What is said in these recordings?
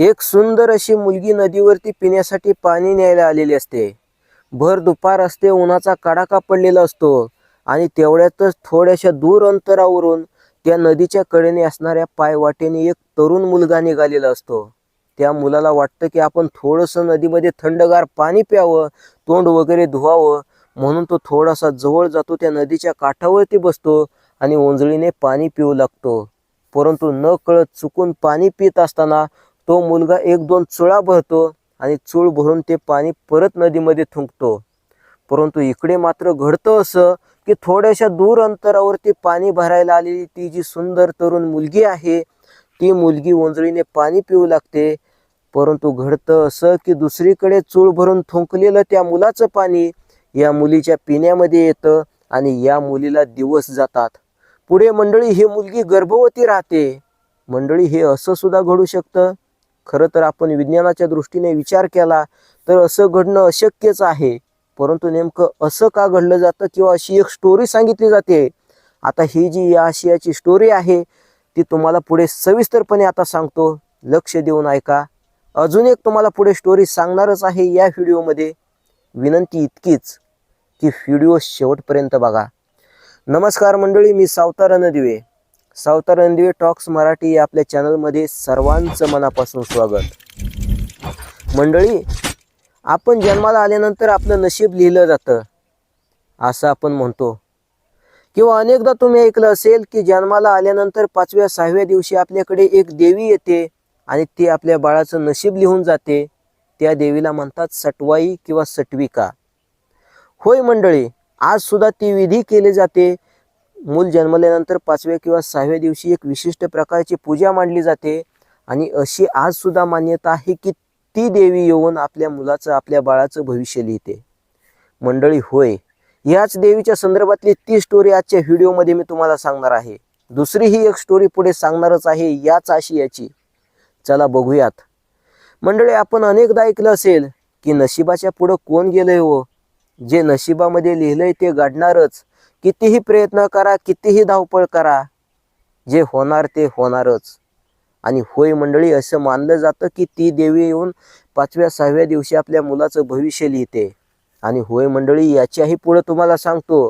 एक सुंदर अशी मुलगी नदीवरती पिण्यासाठी पाणी न्यायला आलेली असते. भर दुपार असते उन्हाचा कडाका पडलेला असतो आणि तेवढ्यातच थोड्याशा दूर अंतरावरून त्या नदीच्या कडेने असणाऱ्या पायवाटेने एक तरुण मुलगा निघालेला असतो. त्या मुलाला वाटतं की आपण थोडंसं नदीमध्ये थंडगार पाणी प्यावं तोंड वगैरे धुवावं म्हणून तो थोडासा जवळ जातो त्या नदीच्या काठावरती बसतो आणि ओंजळीने पाणी पिऊ लागतो. परंतु न कळत चुकून पाणी पित असताना तो मुलगा एक दोन चुळा भरतो आणि चूळ भरून ते पाणी परत नदीमध्ये थुंकतो. परंतु इकडे मात्र घडतं असं की थोड्याशा दूर अंतरावरती पाणी भरायला आलेली ती जी सुंदर तरुण मुलगी आहे ती मुलगी ओंजळीने पाणी पिऊ लागते. परंतु घडतं असं की दुसरीकडे चूळ भरून थुंकलेलं त्या मुलाचं पाणी या मुलीच्या पिण्यामध्ये येतं आणि या मुलीला दिवस जातात. पुढे मंडळी ही मुलगी गर्भवती राहते. मंडळी हे असं सुद्धा घडू शकतं? खरं तर आपण विज्ञानाच्या दृष्टीने विचार केला तर असं घडणं अशक्यच आहे. परंतु नेमकं असं का घडलं जातं किंवा अशी एक स्टोरी सांगितली जाते? आता ही जी या आशियाची स्टोरी आहे ती तुम्हाला पुढे सविस्तरपणे आता सांगतो. लक्ष देऊन ऐका. अजून एक तुम्हाला पुढे स्टोरी सांगणारच आहे या व्हिडिओमध्ये. विनंती इतकीच की व्हिडिओ शेवटपर्यंत बघा. नमस्कार मंडळी मी सावतारा रणदिवे सावतार रणदिवे टॉक्स मराठी या आपल्या चॅनलमध्ये सर्वांचं मनापासून स्वागत. मंडळी आपण जन्माला आल्यानंतर आपलं नशीब लिहिलं जातं असं आपण म्हणतो. किंवा अनेकदा तुम्ही ऐकलं असेल की जन्माला आल्यानंतर पाचव्या सहाव्या दिवशी आपल्याकडे एक देवी येते आणि ती आपल्या बाळाचं नशीब लिहून जाते. त्या देवीला म्हणतात सटवाई किंवा सटविका. होय मंडळी आज सुद्धा ती विधी केली जाते मूल जन्मल्यानंतर पाचव्या किंवा सहाव्या दिवशी एक विशिष्ट प्रकारची पूजा मांडली जाते. आणि अशी आजसुद्धा मान्यता आहे की ती देवी येऊन आपल्या मुलाचं आपल्या बाळाचं भविष्य लिहिते. मंडळी होय. याच देवीच्या संदर्भातली ती स्टोरी आजच्या व्हिडिओमध्ये मी तुम्हाला सांगणार आहे. दुसरी ही एक स्टोरी पुढे सांगणारच आहे याच आशियाची चला बघूयात. मंडळी आपण अनेकदा ऐकलं असेल की नशिबाच्या पुढं कोण गेलंय हो? जे नशिबामध्ये लिहिलंय ते गाडणारच. कितीही प्रयत्न करा कितीही धावपळ करा जे होणार ते होणारच. आणि होय मंडळी असं मानलं जातं की ती देवी येऊन पाचव्या सहाव्या दिवशी आपल्या मुलाचं भविष्य लिहिते. आणि होय मंडळी याच्याही पुढं तुम्हाला सांगतो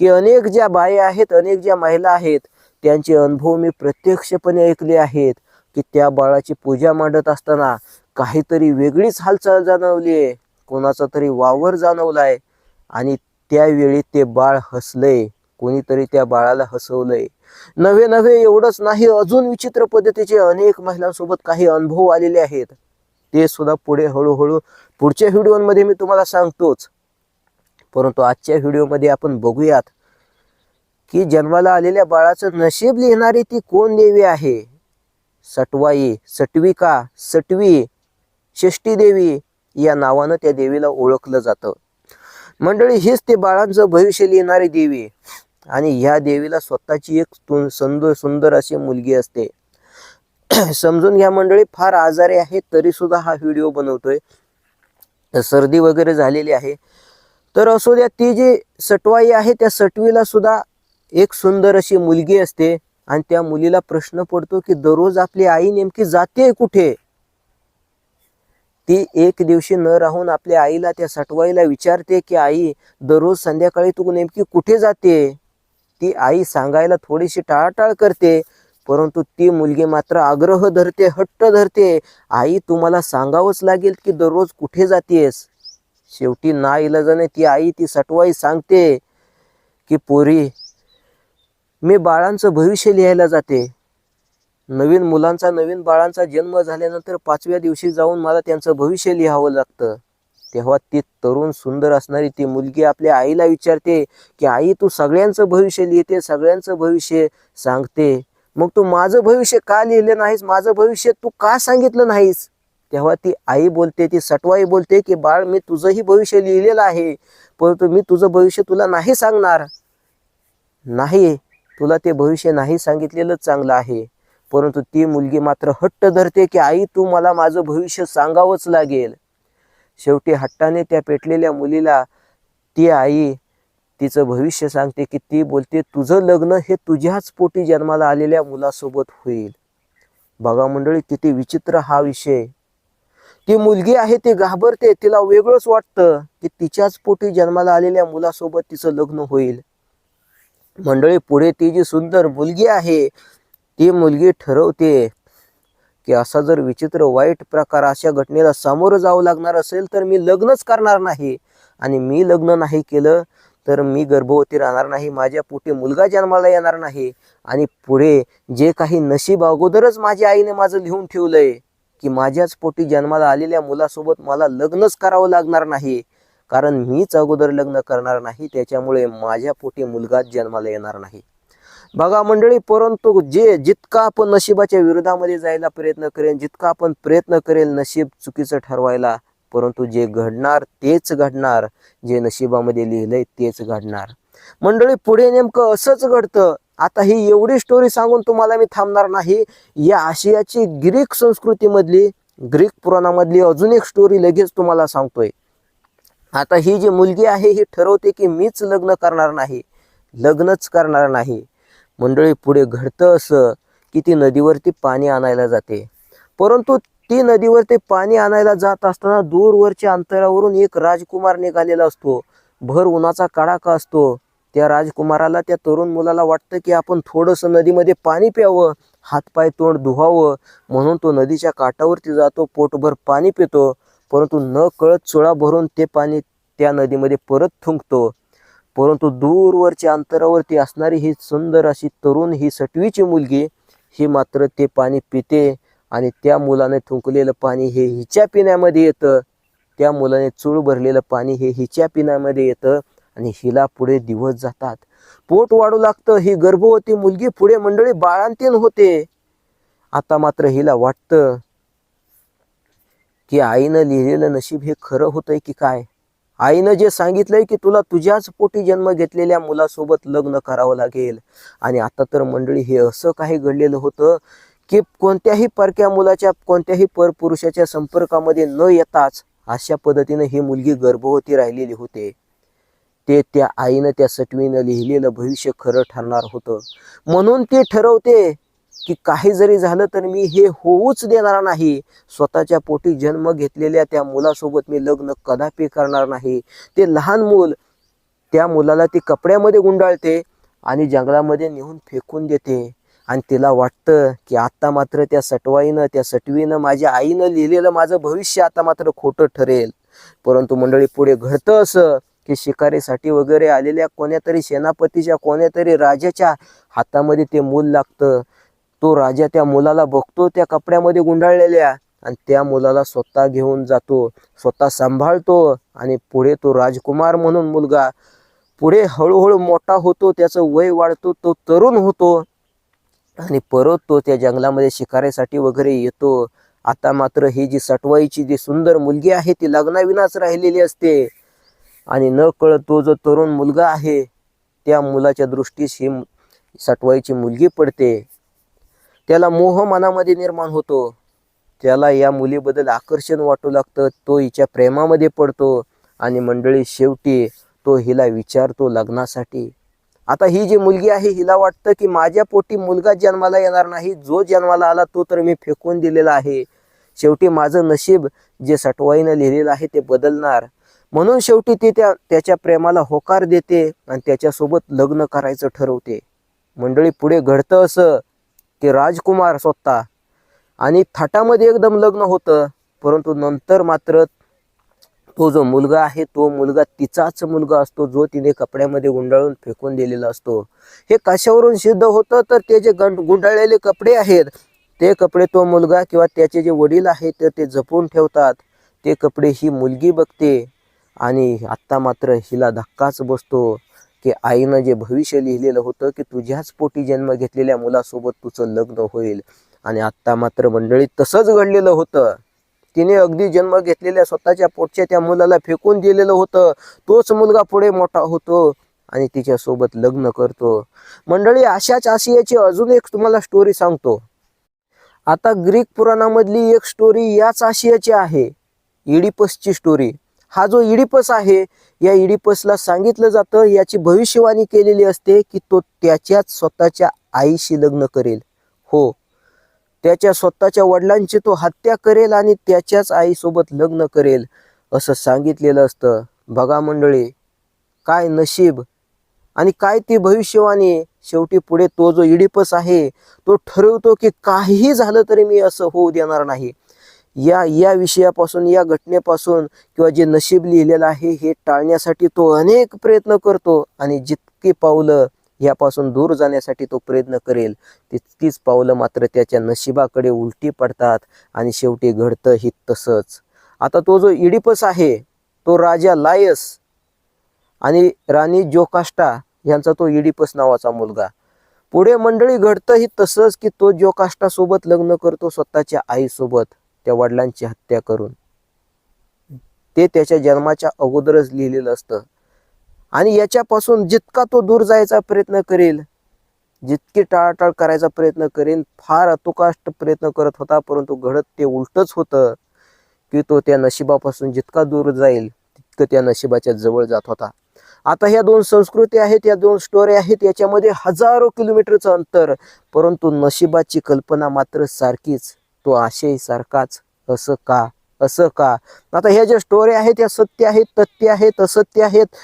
की अनेक ज्या बाया आहेत अनेक ज्या महिला आहेत त्यांचे अनुभव मी प्रत्यक्षपणे ऐकले आहेत की त्या बाळाची पूजा मांडत असताना काहीतरी वेगळीच हालचाल जाणवली आहे कोणाचा तरी वावर जाणवला आहे आणि त्यावेळी ते बाळ हसलंय कोणीतरी त्या बाळाला हसवलंय. नव्हे नव्हे एवढंच नाही अजून विचित्र पद्धतीचे अनेक महिलांसोबत काही अनुभव आलेले आहेत. ते सुद्धा पुढे हळूहळू पुढच्या व्हिडिओमध्ये मी तुम्हाला सांगतोच. परंतु आजच्या व्हिडिओमध्ये आपण बघूयात की जन्माला आलेल्या बाळाचं नशीब लिहिणारी ती कोण देवी आहे? सटवाई सटविका सटवी षष्टी देवी या नावानं त्या देवीला ओळखलं जातं. मंडळी हीच ते बाळांचं भविष्य लिहिणारी देवी आणि ह्या देवीला स्वतःची एक तु- सुंदर सुंदर अशी मुलगी असते. समजून घ्या मंडळी फार आजारी आहे तरी सुद्धा हा व्हिडिओ बनवतोय. सर्दी वगैरे झालेली आहे. तर असो द्या ती जी सटवाई आहे त्या सटवीला सुद्धा एक सुंदर अशी मुलगी असते. आणि त्या मुलीला प्रश्न पडतो की दररोज आपली आई नेमकी जाते कुठे? ती एक दिवशी न राहून आपल्या आईला त्या सटवाईला विचारते की आई दररोज संध्याकाळी तू नेमकी कुठे जाते? ती आई सांगायला थोडीशी टाळाटाळ करते परंतु ती मुलगी मात्र आग्रह धरते हट्ट धरते आई तुम्हाला सांगावंच लागेल की दररोज कुठे जातेस? शेवटी ना इलाजाने ती आई ती सटवाई सांगते की पोरी मी बाळांचं भविष्य लिहायला जाते. नवीन मुलांचा नवीन बाळांचा जन्म झाल्यानंतर पाचव्या दिवशी जाऊन मला त्यांचं भविष्य लिहावं लागतं. तेव्हा ती तरुण सुंदर असणारी ती मुलगी आपल्या आईला विचारते की आई तू सगळ्यांचं भविष्य लिहिते सगळ्यांचं भविष्य सांगते. मग तू माझं भविष्य का लिहिलं नाहीस? माझं भविष्य तू का सांगितलं नाहीस? तेव्हा ती आई बोलते ती सटवाई बोलते की बाळ मी तुझंही भविष्य लिहिलेलं आहे परंतु मी तुझं भविष्य तुला नाही सांगणार. नाही तुला ते भविष्य नाही सांगितलेलं चांगलं आहे. परंतु ती मुलगी मात्र हट्ट धरते की आई तू मला माझं भविष्य सांगावंच लागेल. शेवटी हट्टाने त्या पेटलेल्या मुलीला ती आई तिचं भविष्य सांगते की ती बोलते तुझं लग्न हे तुझ्याच पोटी जन्माला आलेल्या मुलासोबत होईल. बघा मंडळी किती विचित्र हा विषय. ती मुलगी आहे ती घाबरते तिला वेगळंच वाटतं की तिच्याच पोटी जन्माला आलेल्या मुलासोबत तिचं लग्न होईल. मंडळी पुढे ती जी सुंदर मुलगी आहे ती मुलगी ठरवते की असा जर विचित्र वाईट प्रकार अशा घटनेला सामोरं जावं लागणार असेल तर मी लग्नच करणार नाही. आणि मी लग्न नाही केलं तर मी गर्भवती राहणार नाही माझ्या पोटी मुलगा जन्माला येणार नाही. आणि पुढे जे काही नशीब अगोदरच माझ्या आईने माझं लिहून ठेवलंय की माझ्याच पोटी जन्माला आलेल्या मुलासोबत मला लग्नच करावं लागणार नाही. कारण मीच अगोदर लग्न करणार नाही त्याच्यामुळे माझ्या पोटी मुलगाच जन्माला येणार नाही. बघा मंडळी परंतु जे जितका आपण नशिबाच्या विरोधामध्ये जायला प्रयत्न करेल जितका आपण प्रयत्न करेल नशीब चुकीचं ठरवायला परंतु जे घडणार तेच घडणार जे नशिबामध्ये लिहिलंय तेच घडणार. मंडळी पुढे नेमकं असंच घडतं. आता ही एवढी स्टोरी सांगून तुम्हाला मी थांबणार नाही. या आशियाची ग्रीक संस्कृतीमधली ग्रीक पुराणामधली अजून एक स्टोरी लगेच तुम्हाला सांगतोय. आता ही जी मुलगी आहे ही ठरवते की मीच लग्न करणार नाही. लग्नच करणार नाही. मंडळी पुढे घडतं असं की ती नदीवरती पाणी आणायला जाते. परंतु ती नदीवरती पाणी आणायला जात असताना दूरवरच्या अंतरावरून एक राजकुमार निघालेला असतो. भर उन्हाचा कडाका असतो. त्या राजकुमाराला त्या तरुण मुलाला वाटतं की आपण थोडंसं नदीमध्ये पाणी प्यावं हातपाय तोंड धुवावं म्हणून तो नदीच्या काठावरती जातो पोटभर पाणी पितो. परंतु न कळत चुळा भरून ते पाणी त्या नदीमध्ये परत थुंकतो. परंतु दूरवरच्या अंतरावरती असणारी ही सुंदर अशी तरुण ही सटवीची मुलगी ही मात्र ते पाणी पिते आणि त्या मुलाने थुंकलेलं पाणी हे हिच्या पिण्यामध्ये येतं. त्या मुलाने चूळ भरलेलं पाणी हे हिच्या पिण्यामध्ये येतं आणि हिला पुढे दिवस जातात. पोट वाढू लागतं. ही गर्भवती मुलगी पुढे मंडळी बाळांतीन होते. आता मात्र हिला वाटतं की आईनं लिहिलेलं नशीब हे खरं होतंय की काय? आईनं जे सांगितलंय की तुला तुझ्याच पोटी जन्म घेतलेल्या मुलासोबत लग्न करावं लागेल. आणि आता तर मंडळी हे असं काही घडलेलं होतं की कोणत्याही परक्या मुलाच्या कोणत्याही परपुरुषाच्या संपर्कामध्ये न येताच अशा पद्धतीनं ही मुलगी गर्भवती राहिलेली होते. ते त्या आईनं त्या सटवीनं लिहिलेलं भविष्य खरं ठरणार होतं. म्हणून ती ठरवते की काही जरी झालं तर मी हे होऊच देणार नाही. स्वतःच्या पोटी जन्म घेतलेल्या त्या मुलासोबत मी लग्न कदापि करणार नाही. ते लहान मूल त्या मुलाला ती कपड्यामध्ये गुंडाळते आणि जंगलामध्ये नेऊन फेकून देते. आणि तिला वाटतं की आता मात्र त्या सटवाईनं त्या सटवीनं माझ्या आईनं लिहिलेलं माझं भविष्य आता मात्र खोटं ठरेल. परंतु मंडळी पुढे घडतं असं की शिकारीसाठी वगैरे आलेल्या कोण्यातरी सेनापतीच्या कोण्यातरी राजाच्या हातामध्ये ते मूल लागतं. तो राजा त्या मुलाला बघतो त्या कपड्यामध्ये गुंडाळलेल्या आणि त्या मुलाला स्वतः घेऊन जातो स्वतः सांभाळतो आणि पुढे तो राजकुमार म्हणून मुलगा पुढे हळूहळू मोठा होतो त्याचं वय वाढतो तो तरुण होतो आणि परत तो त्या जंगलामध्ये शिकारीसाठी वगैरे येतो. आता मात्र ही जी सटवाईची जी सुंदर मुलगी आहे ती लग्नाविनाच राहिलेली असते आणि न कळत तो जो तरुण मुलगा आहे त्या मुलाच्या दृष्टीस ही सटवाईची मुलगी पडते. त्याला मोह मनामध्ये निर्माण होतो. त्याला या मुलीबद्दल आकर्षण वाटू लागतं तो हिच्या प्रेमामध्ये पडतो आणि मंडळी शेवटी तो हिला विचारतो लग्नासाठी. आता ही जी मुलगी आहे हिला वाटतं की माझ्या पोटी मुलगा जन्माला येणार नाही जो जन्माला आला तो तर मी फेकून दिलेला आहे. शेवटी माझं नशीब जे सटवाईनं लिहिलेलं आहे ते बदलणार. म्हणून शेवटी ती त्या त्याच्या प्रेमाला होकार देते आणि त्याच्यासोबत लग्न करायचं ठरवते. मंडळी पुढे घडतं असं की राजकुमार स्वतः. आणि थाटामध्ये एकदम लग्न होतं परंतु नंतर मात्र तो जो मुलगा आहे तो मुलगा तिचाच मुलगा असतो जो तिने कपड्यामध्ये गुंडाळून फेकून दिलेला असतो. हे कशावरून सिद्ध होतं तर ते जे गं गुंडाळलेले कपडे आहेत ते कपडे तो मुलगा किंवा त्याचे जे वडील आहेत तर ते जपून ठेवतात. ते कपडे ही मुलगी बघते आणि आत्ता मात्र हिला धक्काच बसतो. की आईनं जे भविष्य लिहिलेलं होतं की तुझ्याच पोटी जन्म घेतलेल्या मुलासोबत तुझं लग्न होईल. आणि आत्ता मात्र मंडळी तसंच घडलेलं होतं. तिने अगदी जन्म घेतलेल्या स्वतःच्या पोटच्या त्या मुलाला फेकून दिलेलं होतं. तोच मुलगा पुढे मोठा होतो आणि तिच्यासोबत लग्न करतो. मंडळी अशाच आशियाची अजून एक तुम्हाला स्टोरी सांगतो. आता ग्रीक पुराणामधली एक स्टोरी याच आशियाची आहे. इडिपसची स्टोरी हा जो इडिपस आहे या इडिपसला सांगितलं जातं याची भविष्यवाणी केलेली असते की तो त्याच्याच स्वतःच्या आईशी लग्न करेल. हो. त्याच्या स्वतःच्या वडिलांची तो हत्या करेल आणि त्याच्याच आईसोबत लग्न करेल असं सांगितलेलं असतं. बघा मंडळी काय नशीब आणि काय ती भविष्यवाणी. शेवटी पुढे तो जो इडिपस आहे तो ठरवतो की काहीही झालं तरी मी असं होऊ देणार नाही. या या विषयापासून या घटनेपासून किंवा जे नशीब लिहिलेलं आहे हे टाळण्यासाठी तो अनेक प्रयत्न करतो आणि जितकी पावलं यापासून दूर जाण्यासाठी तो प्रयत्न करेल तितकीच पावलं मात्र त्याच्या नशिबाकडे उलटी पडतात आणि शेवटी घडतं ही तसंच. आता तो जो इडिपस आहे तो राजा लायस आणि राणी जोकाष्टा यांचा तो इडिपस नावाचा मुलगा. पुढे मंडळी घडतं ही तसंच की तो जोकाष्टासोबत लग्न करतो स्वतःच्या आईसोबत. त्या वडिलांची हत्या करून. ते त्याच्या जन्माच्या अगोदरच लिहिलेलं असतं. आणि याच्यापासून जितका तो दूर जायचा प्रयत्न करेल जितकी टाळाटाळ करायचा प्रयत्न करेन फार अतुकाष्ट प्रयत्न करत होता परंतु घडत ते उलटच होतं की तो त्या नशिबापासून जितका दूर जाईल तितकं त्या नशिबाच्या जवळ जात होता. आता ह्या दोन संस्कृती आहेत या दोन स्टोरी आहेत याच्यामध्ये हजारो किलोमीटरचं अंतर परंतु नशिबाची कल्पना मात्र सारखीच. तो आशय सारखाच असं का? असं का? आता ह्या ज्या स्टोरी आहेत या सत्य आहेत तथ्य आहेत असत्य आहेत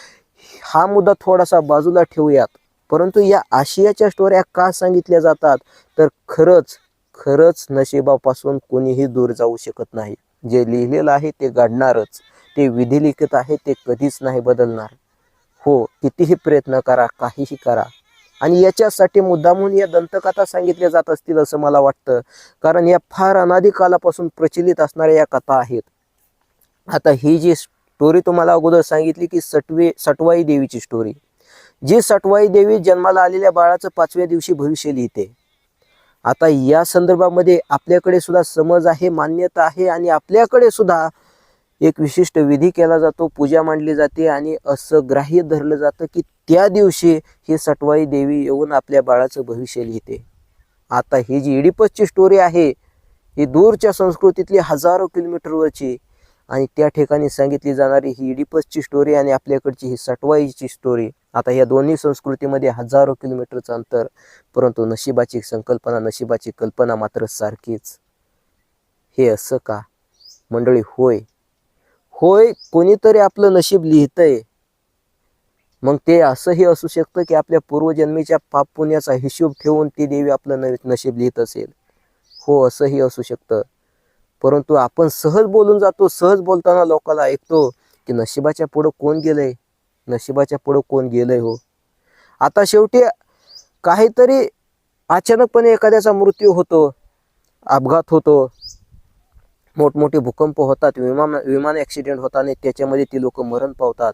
हा मुद्दा थोडासा बाजूला ठेवूयात. परंतु या आशियाच्या स्टोऱ्या का सांगितल्या जातात? तर खरंच खरंच नशिबापासून कोणीही दूर जाऊ शकत नाही. जे लिहिलेलं आहे ते घडणारच. ते विधिलिखित आहे ते कधीच नाही बदलणार. हो कितीही प्रयत्न करा काहीही करा. आणि याच्यासाठी मुद्दामून या दंतकथा सांगितल्या जात असतील असं मला वाटतं. कारण या फार अनादी कालापासून प्रचलित असणाऱ्या या कथा आहेत. आता ही जी स्टोरी तुम्हाला अगोदर सांगितली की सटवे सटवाई देवीची स्टोरी जी सटवाई देवी जन्माला आलेल्या बाळाचं पाचव्या दिवशी भविष्य लिहिते. आता या संदर्भामध्ये आपल्याकडे सुद्धा समज आहे मान्यता आहे आणि आपल्याकडे सुद्धा एक विशिष्ट विधी केला जातो पूजा मांडली जाते आणि असं ग्राह्य धरलं जातं की त्या दिवशी ही सटवाई देवी येऊन आपल्या बाळाचं भविष्य लिहिते. आता ही जी इडिपसची स्टोरी आहे ही दूरच्या संस्कृतीतली हजारो किलोमीटरवरची आणि त्या ठिकाणी सांगितली जाणारी ही इडिपसची स्टोरी आणि आपल्याकडची ही सटवाईची स्टोरी आता या दोन्ही संस्कृतीमध्ये हजारो किलोमीटरचं अंतर परंतु नशिबाची संकल्पना नशिबाची कल्पना मात्र सारखीच. हे असं का? मंडळी होय. होय कोणीतरी आपलं नशीब लिहितंय. मग ते असंही असू शकतं की आपल्या पूर्वजन्मीच्या पाप पुण्याचा हिशोब ठेवून ती देवी आपलं न नशीब लिहित असेल. हो असंही असू शकतं. परंतु आपण सहज बोलून जातो सहज बोलताना लोकांना ऐकतो की नशिबाच्या पुढं कोण गेलंय? नशिबाच्या पुढं कोण गेलंय हो? आता शेवटी काहीतरी अचानकपणे एखाद्याचा मृत्यू होतो अपघात होतो. मोठमोठे भूकंप होतात विमान विमान ॲक्सिडेंट होतात आणि त्याच्यामध्ये ती लोक मरण पावतात.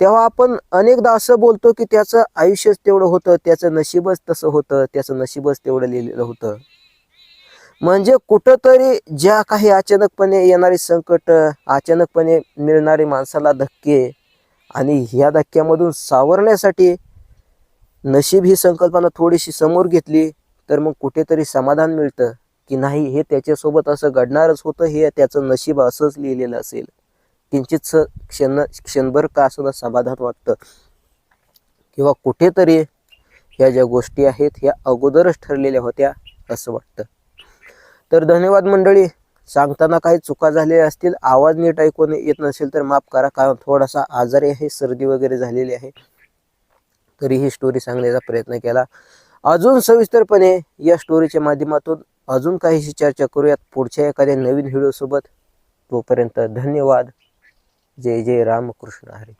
तेव्हा आपण अनेकदा असं बोलतो की त्याचं आयुष्यच तेवढं होतं त्याचं नशीबच तसं होतं त्याचं नशीबच तेवढं लिहिलेलं होतं. म्हणजे कुठंतरी ज्या काही अचानकपणे येणारी संकट अचानकपणे मिळणारे माणसाला धक्के आणि ह्या धक्क्यामधून सावरण्यासाठी नशीब ही संकल्पना थोडीशी समोर घेतली तर मग कुठेतरी समाधान मिळतं. की नाही हे त्याच्यासोबत असं घडणारच होतं हे त्याचं नशीब असंच लिहिलेलं असेल. किंचितच क्षण क्षणभर का असं समाधान वाटतं? किंवा कुठेतरी ह्या ज्या गोष्टी आहेत ह्या अगोदरच ठरलेल्या होत्या असं वाटतं? तर धन्यवाद मंडळी. सांगताना काही चुका झालेल्या असतील आवाज नीट ऐकून येत नसेल तर माफ करा कारण थोडासा आजारी आहे सर्दी वगैरे झालेली आहे. तरी ही स्टोरी सांगण्याचा प्रयत्न केला. अजून सविस्तरपणे या स्टोरीच्या माध्यमातून अजून काहीशी चर्चा करूयात पुढच्या एखाद्या नवीन व्हिडिओसोबत. तोपर्यंत धन्यवाद. जय जय रामकृष्ण हरी.